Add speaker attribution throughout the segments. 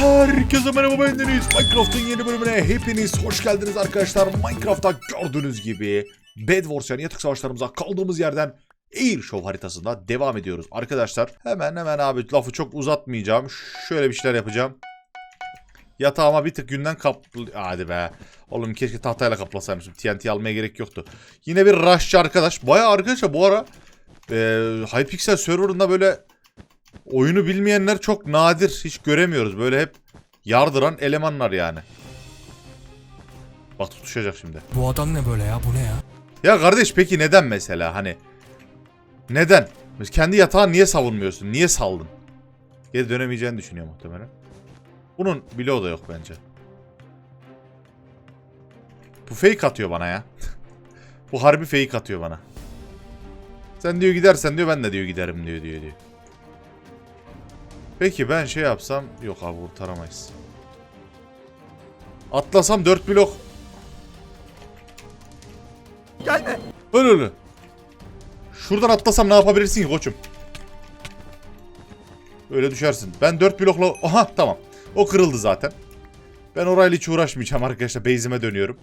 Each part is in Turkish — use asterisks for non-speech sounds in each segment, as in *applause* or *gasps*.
Speaker 1: Herkese merhaba ben Deniz. Minecraft'ın yeni bölümüne hepiniz hoş geldiniz arkadaşlar. Minecraft'ta gördüğünüz gibi Bed Wars yani yatık savaşlarımıza kaldığımız yerden Air Show haritasında devam ediyoruz. Arkadaşlar hemen hemen abi lafı çok uzatmayacağım. Şöyle bir şeyler yapacağım. Yatağıma bir tık günden kaplı... Hadi be. Oğlum keşke tahtayla kaplasaymışım. TNT almaya gerek yoktu. Yine bir rushçı arkadaş. Baya arkadaşlar bu ara e, Hypixel serverında böyle oyunu bilmeyenler çok nadir. Hiç göremiyoruz. Böyle hep yardıran elemanlar yani. Bak tutuşacak şimdi.
Speaker 2: Bu adam ne böyle ya? Bu ne ya?
Speaker 1: Ya kardeş peki neden mesela hani? Neden? Kendi yatağını niye savunmuyorsun? Niye saldın? Geri dönemeyeceğini düşünüyor muhtemelen. Bunun bloğu da yok bence. Bu fake atıyor bana ya. *laughs* Bu harbi fake atıyor bana. Sen diyor gidersen diyor ben de diyor giderim diyor diyor diyor. Peki ben şey yapsam yok abi kurtaramayız. Atlasam 4 blok
Speaker 2: Gelme.
Speaker 1: Öyle öyle. Şuradan atlasam ne yapabilirsin ki koçum? Öyle düşersin. Ben 4 blokla... Aha tamam. O kırıldı zaten. Ben orayla hiç uğraşmayacağım arkadaşlar. Base'ime dönüyorum.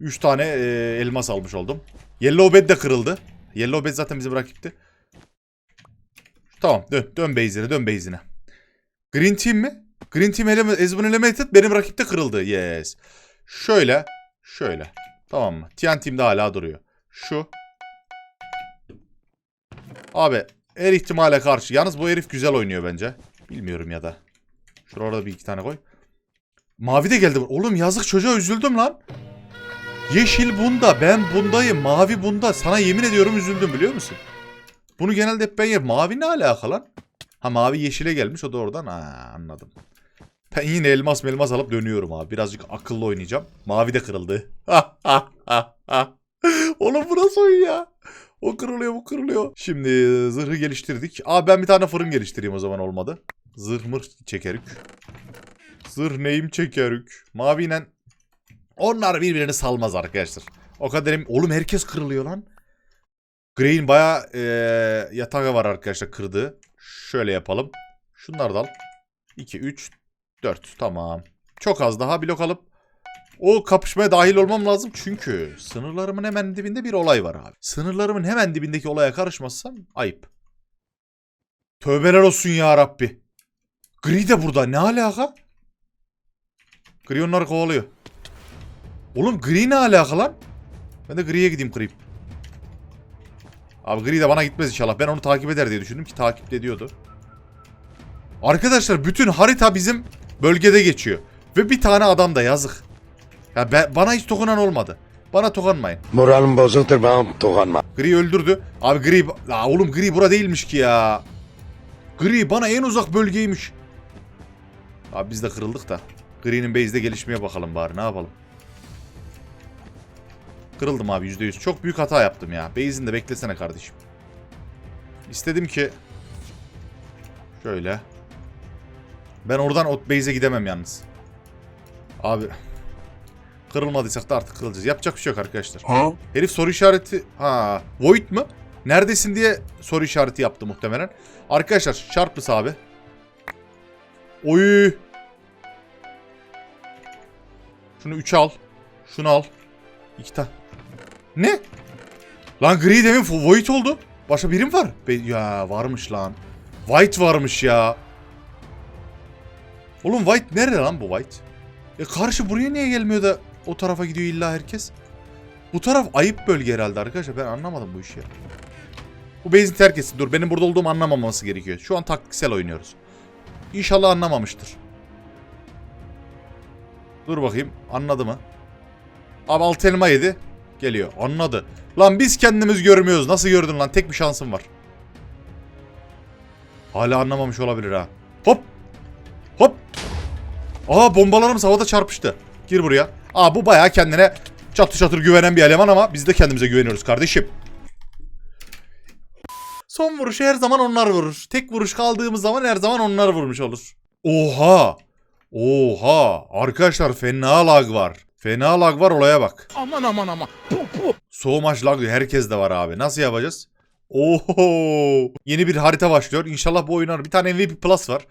Speaker 1: 3 tane e, elmas almış oldum. Yellow bed de kırıldı. Yellow bed zaten bizim rakipti. Tamam dön. Dön base'ine dön base'ine. Green team mi? Green team eleme, Ezbun Elemented benim rakipte kırıldı. Yes. Şöyle. Şöyle. Tamam mı? TNT'm de hala duruyor. Şu. Abi her ihtimale karşı. Yalnız bu herif güzel oynuyor bence. Bilmiyorum ya da. Şurada bir iki tane koy. Mavi de geldi. Oğlum yazık çocuğa üzüldüm lan. Yeşil bunda. Ben bundayım. Mavi bunda. Sana yemin ediyorum üzüldüm biliyor musun? Bunu genelde hep ben yerim. Mavi ne alaka lan? Ha mavi yeşile gelmiş. O da oradan. Ha anladım. Ben yine elmas melmas alıp dönüyorum abi. Birazcık akıllı oynayacağım. Mavi de kırıldı. *laughs* Oğlum bu nasıl oyun ya? O kırılıyor bu kırılıyor. Şimdi zırhı geliştirdik. Abi ben bir tane fırın geliştireyim o zaman olmadı. Zırh mır çekerük. Zırh neyim çekerük. Maviyle onlar birbirini salmaz arkadaşlar. O kadar emin. Oğlum herkes kırılıyor lan. Grey'in baya yatağı var arkadaşlar kırdığı. Şöyle yapalım. Şunları da al. 2, 3, 4. Tamam. Çok az daha blok alıp o kapışmaya dahil olmam lazım çünkü sınırlarımın hemen dibinde bir olay var abi. Sınırlarımın hemen dibindeki olaya karışmazsam ayıp. Tövbeler olsun ya Rabbi. Gri de burada ne alaka? Gri onları kovalıyor. Oğlum gri ne alaka lan? Ben de griye gideyim kırayım. Abi gri de bana gitmez inşallah. Ben onu takip eder diye düşündüm ki takip ediyordu. Arkadaşlar bütün harita bizim bölgede geçiyor. Ve bir tane adam da yazık. Ya ben, bana hiç dokunan olmadı. Bana dokunmayın.
Speaker 3: Moralim bozuktur bana dokunma.
Speaker 1: Gri öldürdü. Abi gri... La oğlum gri bura değilmiş ki ya. Gri bana en uzak bölgeymiş. Abi biz de kırıldık da. Gri'nin base'de gelişmeye bakalım bari ne yapalım. Kırıldım abi %100. Çok büyük hata yaptım ya. Base'inde beklesene kardeşim. İstedim ki... Şöyle. Ben oradan o base'e gidemem yalnız. Abi... Kırılmadıysak da artık kırılacağız. Yapacak bir şey yok arkadaşlar.
Speaker 3: Ha?
Speaker 1: Herif soru işareti... Ha, Void mu? Neredesin diye soru işareti yaptı muhtemelen. Arkadaşlar Sharpless abi. Oy. Şunu 3 al. Şunu al. 2 tane. Ne? Lan gri demin Void oldu. Başka birim var. Be- ya varmış lan. White varmış ya. Oğlum White nerede lan bu White? E karşı buraya niye gelmiyor da o tarafa gidiyor illa herkes? Bu taraf ayıp bölge herhalde arkadaşlar. Ben anlamadım bu işi. Bu base'i terk etsin. Dur benim burada olduğumu anlamaması gerekiyor. Şu an taktiksel oynuyoruz. İnşallah anlamamıştır. Dur bakayım. Anladı mı? Abi alt elma yedi. Geliyor. Anladı. Lan biz kendimiz görmüyoruz. Nasıl gördün lan? Tek bir şansım var. Hala anlamamış olabilir ha. Hop. Hop. Aa bombalarımız havada çarpıştı. Gir buraya. Aa bu bayağı kendine çatır çatır güvenen bir eleman ama biz de kendimize güveniyoruz kardeşim. Son vuruşu her zaman onlar vurur. Tek vuruş kaldığımız zaman her zaman onlar vurmuş olur. Oha. Oha. Arkadaşlar fena lag var. Fena lag var olaya bak.
Speaker 2: Aman aman aman.
Speaker 1: So much lag diyor. Herkes de var abi. Nasıl yapacağız? Oho. Yeni bir harita başlıyor. İnşallah bu oynar. Bir tane MVP Plus var.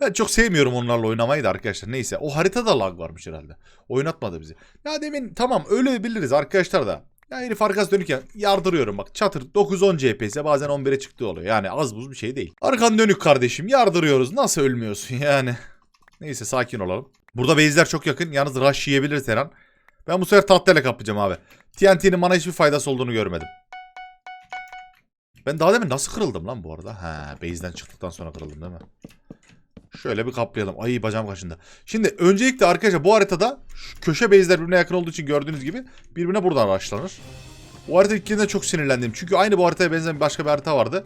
Speaker 1: Ben çok sevmiyorum onlarla oynamayı da arkadaşlar. Neyse o haritada lag varmış herhalde. Oynatmadı bizi. Ya demin tamam öyle biliriz arkadaşlar da. Ya herif arkası dönükken yardırıyorum bak çatır 9-10 CPS bazen 11'e çıktı oluyor. Yani az buz bir şey değil. Arkan dönük kardeşim yardırıyoruz nasıl ölmüyorsun yani. Neyse sakin olalım. Burada base'ler çok yakın yalnız rush yiyebiliriz her an. Ben bu sefer tahtayla kaplayacağım abi. TNT'nin bana hiçbir faydası olduğunu görmedim. Ben daha demin nasıl kırıldım lan bu arada? Ha, base'den çıktıktan sonra kırıldım değil mi? Şöyle bir kaplayalım. Ay bacağım kaşındı. Şimdi öncelikle arkadaşlar bu haritada köşe base'ler birbirine yakın olduğu için gördüğünüz gibi birbirine buradan araçlanır. Bu harita ilkinde çok sinirlendim. Çünkü aynı bu haritaya benzeyen başka bir harita vardı.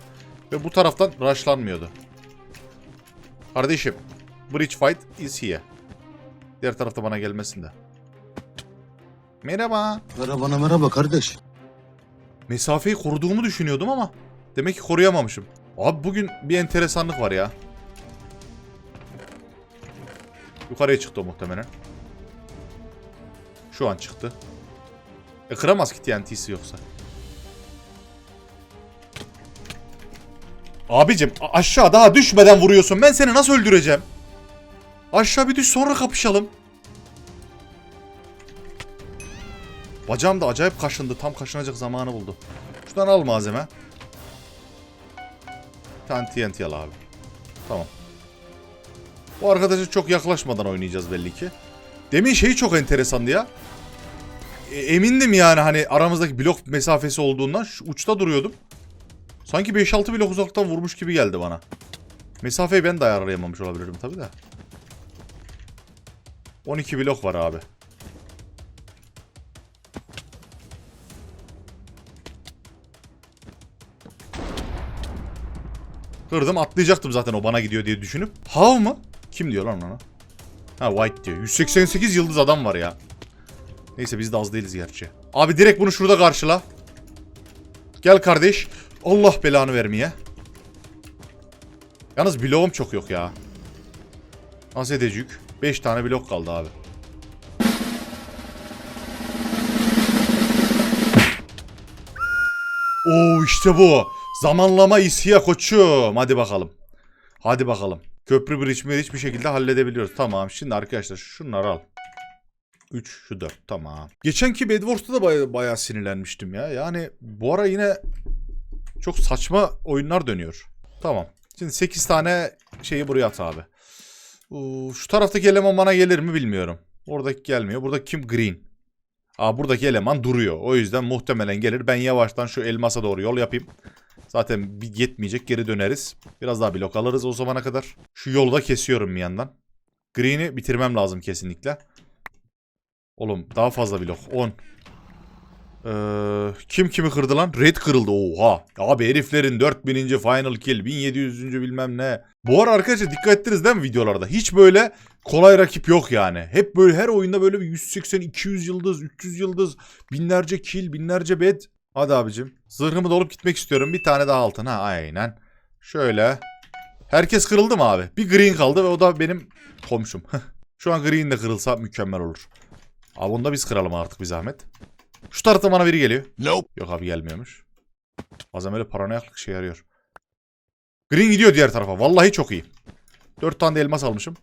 Speaker 1: Ve bu taraftan rushlanmıyordu. Kardeşim. Bridge fight is here. Diğer tarafta bana gelmesin de. Merhaba.
Speaker 3: Merhaba merhaba kardeş.
Speaker 1: Mesafeyi koruduğumu düşünüyordum ama demek ki koruyamamışım. Abi bugün bir enteresanlık var ya. Yukarıya çıktı o muhtemelen. Şu an çıktı. E kıramaz ki TNT'si yoksa. Abicim aşağı daha düşmeden vuruyorsun. Ben seni nasıl öldüreceğim? Aşağı bir düş sonra kapışalım. Bacağım da acayip kaşındı. Tam kaşınacak zamanı buldu. Şuradan al malzeme. Bir tane TNT al abi. Tamam. Bu arkadaşa çok yaklaşmadan oynayacağız belli ki. Demin şey çok enteresandı ya. E, emindim yani hani aramızdaki blok mesafesi olduğundan şu uçta duruyordum. Sanki 5-6 blok uzaktan vurmuş gibi geldi bana. Mesafeyi ben de ayarlayamamış olabilirim tabi de. 12 blok var abi. Kırdım atlayacaktım zaten o bana gidiyor diye düşünüp. How mı? Kim diyor lan ona? Ha White diyor. 188 yıldız adam var ya. Neyse biz de az değiliz gerçi. Abi direkt bunu şurada karşıla. Gel kardeş. Allah belanı vermeye. Yalnız bloğum çok yok ya. Az edecük. 5 tane blok kaldı abi. Oo işte bu. Zamanlama isya koçum. Hadi bakalım. Hadi bakalım. Köprü bridge hiçbir şekilde halledebiliyoruz. Tamam şimdi arkadaşlar şunları al. 3 şu 4 tamam. Geçenki Bedwars'ta da baya, bayağı sinirlenmiştim ya. Yani bu ara yine çok saçma oyunlar dönüyor. Tamam. Şimdi 8 tane şeyi buraya at abi. Şu taraftaki eleman bana gelir mi bilmiyorum. Oradaki gelmiyor. Buradaki kim? Green. Aa buradaki eleman duruyor. O yüzden muhtemelen gelir. Ben yavaştan şu elmasa doğru yol yapayım. Zaten yetmeyecek geri döneriz. Biraz daha blok alırız o zamana kadar. Şu yolu da kesiyorum bir yandan. Green'i bitirmem lazım kesinlikle. Oğlum daha fazla blok. 10. Ee, kim kimi kırdı lan? Red kırıldı. Oha. Abi heriflerin 4000. final kill. 1700. bilmem ne. Bu ara arkadaşlar dikkat ettiniz değil mi videolarda? Hiç böyle kolay rakip yok yani. Hep böyle her oyunda böyle bir 180, 200 yıldız, 300 yıldız, binlerce kill, binlerce bed. Hadi abicim. Zırhımı dolup gitmek istiyorum. Bir tane daha altın. Ha aynen. Şöyle. Herkes kırıldı mı abi? Bir green kaldı ve o da benim komşum. *laughs* Şu an green de kırılsa mükemmel olur. Abi onu da biz kıralım artık bir zahmet. Şu tarafta bana biri geliyor.
Speaker 2: Nope.
Speaker 1: Yok abi gelmiyormuş. Bazen böyle paranoyaklık şey yarıyor. Green gidiyor diğer tarafa. Vallahi çok iyi. Dört tane de elmas almışım.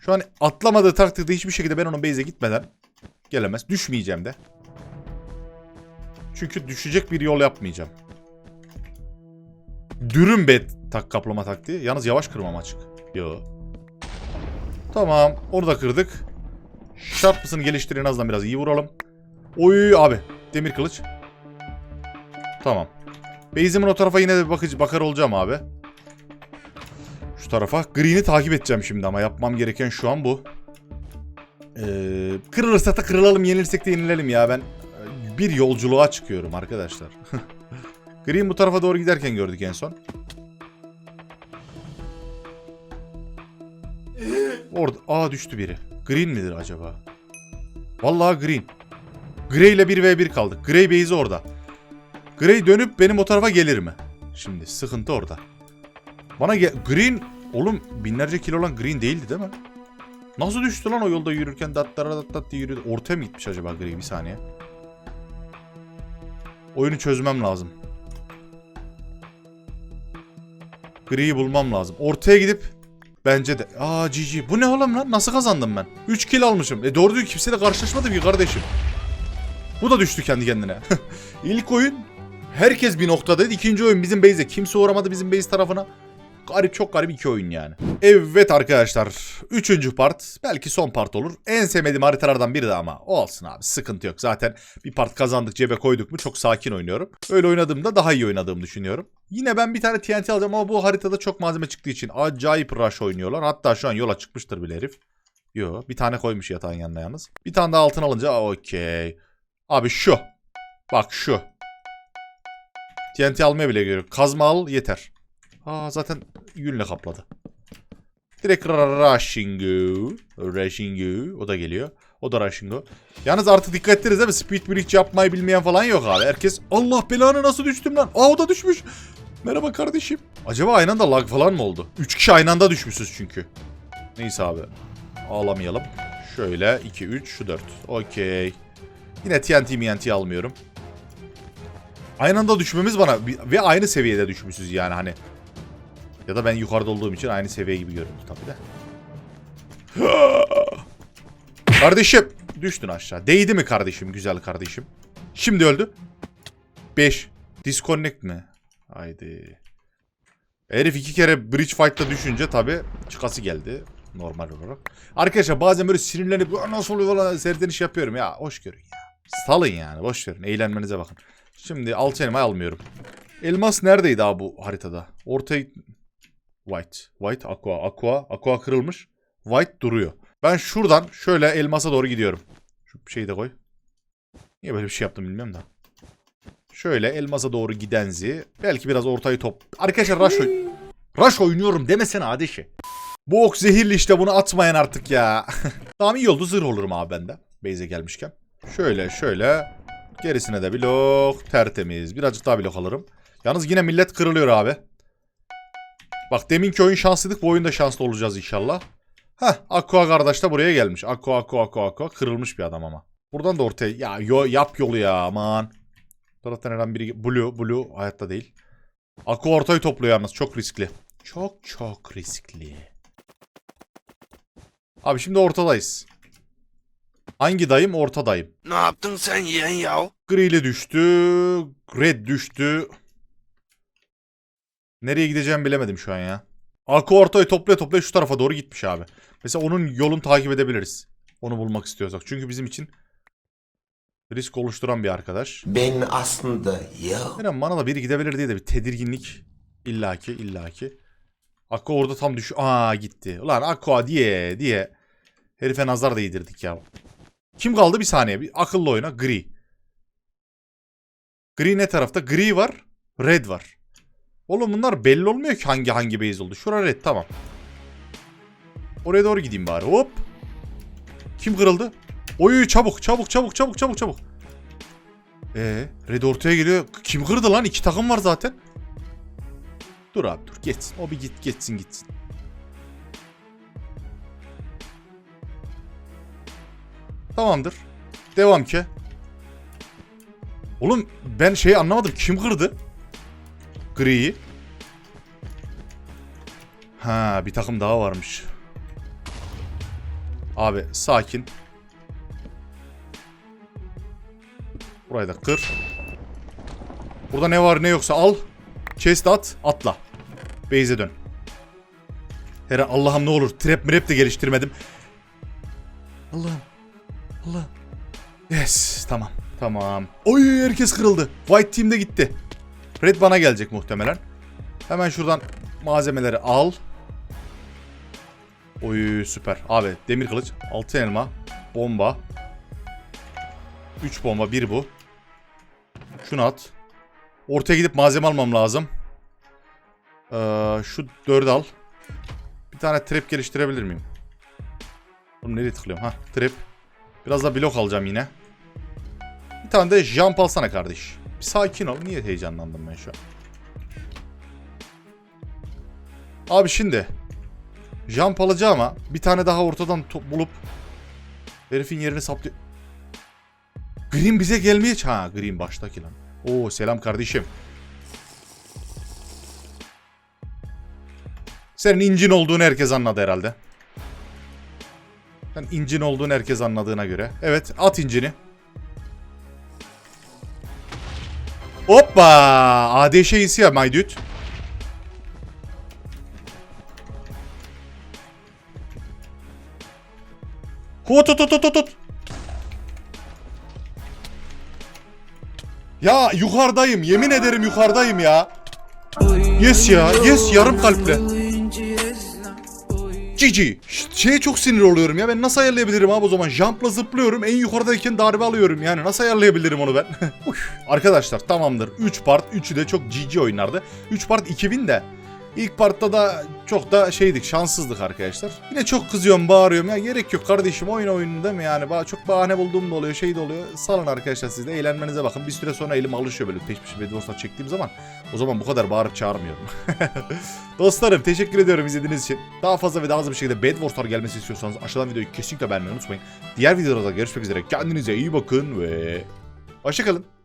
Speaker 1: Şu an atlamadığı takdirde hiçbir şekilde ben onun base'e gitmeden gelemez. Düşmeyeceğim de. Çünkü düşecek bir yol yapmayacağım. Dürüm bet tak kaplama taktiği. Yalnız yavaş kırmam açık. Yo. Tamam. Onu da kırdık. Sharpness'ını geliştirin azından biraz iyi vuralım. Oy abi. Demir kılıç. Tamam. Base'imin o tarafa yine de bakıcı, bakar olacağım abi. Şu tarafa. Green'i takip edeceğim şimdi ama yapmam gereken şu an bu. Ee, kırılırsa da kırılalım, yenilirsek de yenilelim ya. Ben e, bir yolculuğa çıkıyorum arkadaşlar. *laughs* Green bu tarafa doğru giderken gördük en son. Orada aa düştü biri. Green midir acaba? Vallahi Green. Grey ile 1v1 kaldık. Grey base'i orada. Grey dönüp benim o tarafa gelir mi? Şimdi sıkıntı orada. Bana gel... Green... Oğlum binlerce kilo olan Green değildi değil mi? Nasıl düştü lan o yolda yürürken dat dat dat diye yürüdü. Ortaya mı gitmiş acaba Grey? Bir saniye. Oyunu çözmem lazım. Grey'i bulmam lazım. Ortaya gidip Bence de. Aa GG. Bu ne oğlum lan? Nasıl kazandım ben? 3 kill almışım. E doğru diyor kimseyle karşılaşmadım ki kardeşim. Bu da düştü kendi kendine. *laughs* İlk oyun herkes bir noktadaydı. İkinci oyun bizim base'e. Kimse uğramadı bizim base tarafına. Garip çok garip iki oyun yani. Evet arkadaşlar. Üçüncü part. Belki son part olur. En sevmediğim haritalardan biri de ama. Olsun abi sıkıntı yok. Zaten bir part kazandık cebe koyduk mu çok sakin oynuyorum. Öyle oynadığımda daha iyi oynadığımı düşünüyorum. Yine ben bir tane TNT alacağım ama bu haritada çok malzeme çıktığı için acayip rush oynuyorlar. Hatta şu an yola çıkmıştır bile herif. Yo bir tane koymuş yatağın yanına yalnız. Bir tane daha altın alınca okey. Abi şu. Bak şu. TNT almaya bile gerek. Kazma al yeter. Aa zaten yünle kapladı. Direkt Rashingu. Rashingu. O da geliyor. O da Rashingu. Yalnız artık dikkat ederiz değil mi? Speed bridge yapmayı bilmeyen falan yok abi. Herkes Allah belanı nasıl düştüm lan? Aa o da düşmüş. Merhaba kardeşim. Acaba aynı anda lag falan mı oldu? 3 kişi aynı anda düşmüşüz çünkü. Neyse abi. Ağlamayalım. Şöyle 2, 3, şu 4. Okey. Yine TNT MNT almıyorum. Aynı anda düşmemiz bana ve aynı seviyede düşmüşüz yani hani. Ya da ben yukarıda olduğum için aynı seviye gibi görünüyor tabii de. *gasps* kardeşim düştün aşağı. Değdi mi kardeşim güzel kardeşim? Şimdi öldü. 5. Disconnect mi? Haydi. Herif iki kere bridge fight'ta düşünce tabii çıkası geldi. Normal olarak. Arkadaşlar bazen böyle sinirlenip "Aa, nasıl oluyor falan serdeniş yapıyorum ya. Hoş görün ya. Salın yani boş verin. Eğlenmenize bakın. Şimdi altı almıyorum. Elmas neredeydi abi bu haritada? Ortaya... White. White, aqua, aqua. Aqua kırılmış. White duruyor. Ben şuradan şöyle elmasa doğru gidiyorum. Şu şeyi de koy. Niye böyle bir şey yaptım bilmiyorum da. Şöyle elmasa doğru gidenzi. Belki biraz ortayı top. Arkadaşlar rush, oy- rush oynuyorum demesene adeşi. Bu ok zehirli işte bunu atmayan artık ya. *laughs* tamam iyi oldu zırh olurum abi bende. Base'e gelmişken. Şöyle şöyle. Gerisine de blok. Tertemiz. Birazcık daha blok alırım. Yalnız yine millet kırılıyor abi. Bak deminki oyun şanslıydık. Bu oyunda şanslı olacağız inşallah. Heh Aqua kardeş de buraya gelmiş. Aqua Aqua Aqua Aqua. Kırılmış bir adam ama. Buradan da ortaya. Ya yo, yap yolu ya aman. Taraftan herhangi biri. Blue. Blue hayatta değil. Aqua ortayı topluyor yalnız. Çok riskli. Çok çok riskli. Abi şimdi ortadayız. Hangi dayım? Ortadayım.
Speaker 3: Ne yaptın sen yeğen ya?
Speaker 1: Grili düştü. Red düştü. Nereye gideceğimi bilemedim şu an ya. Aku ortayı toplaya toplaya şu tarafa doğru gitmiş abi. Mesela onun yolunu takip edebiliriz. Onu bulmak istiyorsak. Çünkü bizim için risk oluşturan bir arkadaş.
Speaker 4: Ben aslında ya
Speaker 1: Neren bana da biri gidebilir diye de bir tedirginlik. illaki illaki. Aqua orada tam düş... Aa gitti. Ulan Aqua diye diye. Herife nazar da yedirdik ya. Kim kaldı bir saniye. Bir akıllı oyna. Gri. Gri ne tarafta? Gri var. Red var. Oğlum bunlar belli olmuyor ki hangi hangi base oldu. Şura red tamam. Oraya doğru gideyim bari. Hop. Kim kırıldı? Oy çabuk çabuk çabuk çabuk çabuk çabuk. Ee, red ortaya geliyor. Kim kırdı lan? İki takım var zaten. Dur abi dur geçsin. O bir git geçsin gitsin. Tamamdır. Devam ki. Oğlum ben şeyi anlamadım. Kim kırdı? Gri'yi. Ha bir takım daha varmış. Abi sakin. Burayı da kır. Burada ne var ne yoksa al. Chest at, atla. Base'e dön. Her Allah'ım ne olur trap mrap de geliştirmedim. Yes, tamam. Tamam. Oy herkes kırıldı. White team de gitti. Red bana gelecek muhtemelen. Hemen şuradan malzemeleri al. Oy süper. Abi demir kılıç, altın elma, bomba. 3 bomba, bir bu. Şunu at. Ortaya gidip malzeme almam lazım. Ee, şu dördü al. Bir tane trap geliştirebilir miyim? Oğlum nereye tıklıyorum? Ha trap. Biraz da blok alacağım yine. Bir tane de jump alsana kardeş. Bir sakin ol. Niye heyecanlandım ben şu an? Abi şimdi. Jump alacağım ama bir tane daha ortadan top bulup herifin yerini saplıyor. Green bize gelmeye... Ha Green baştaki lan. Oo selam kardeşim. Senin incin olduğunu herkes anladı herhalde. Sen incin olduğunu herkes anladığına göre. Evet at incini. Hoppa! ADŞ iyisi ya my dude. Hut tut tut tut tut. Ya yukarıdayım. Yemin ederim yukarıdayım ya. Yes ya. Yes yarım kalple. Cici. Şeye çok sinir oluyorum ya. Ben nasıl ayarlayabilirim abi o zaman? Jump'la zıplıyorum. En yukarıdayken darbe alıyorum. Yani nasıl ayarlayabilirim onu ben? *laughs* Arkadaşlar tamamdır. 3 part. 3'ü de çok cici oyunlardı. 3 part 2000 de. İlk partta da çok da şeydik şanssızdık arkadaşlar. Yine çok kızıyorum bağırıyorum ya gerek yok kardeşim oyun oyunu değil mi yani çok bahane bulduğum da oluyor şey de oluyor. Salın arkadaşlar siz de eğlenmenize bakın bir süre sonra elim alışıyor böyle peş peşe Bedwars'lar çektiğim zaman. O zaman bu kadar bağırıp çağırmıyorum. *laughs* Dostlarım teşekkür ediyorum izlediğiniz için. Daha fazla ve daha hızlı bir şekilde Bed Wars'lar gelmesi istiyorsanız aşağıdan videoyu kesinlikle beğenmeyi unutmayın. Diğer videolarda görüşmek üzere kendinize iyi bakın ve hoşçakalın.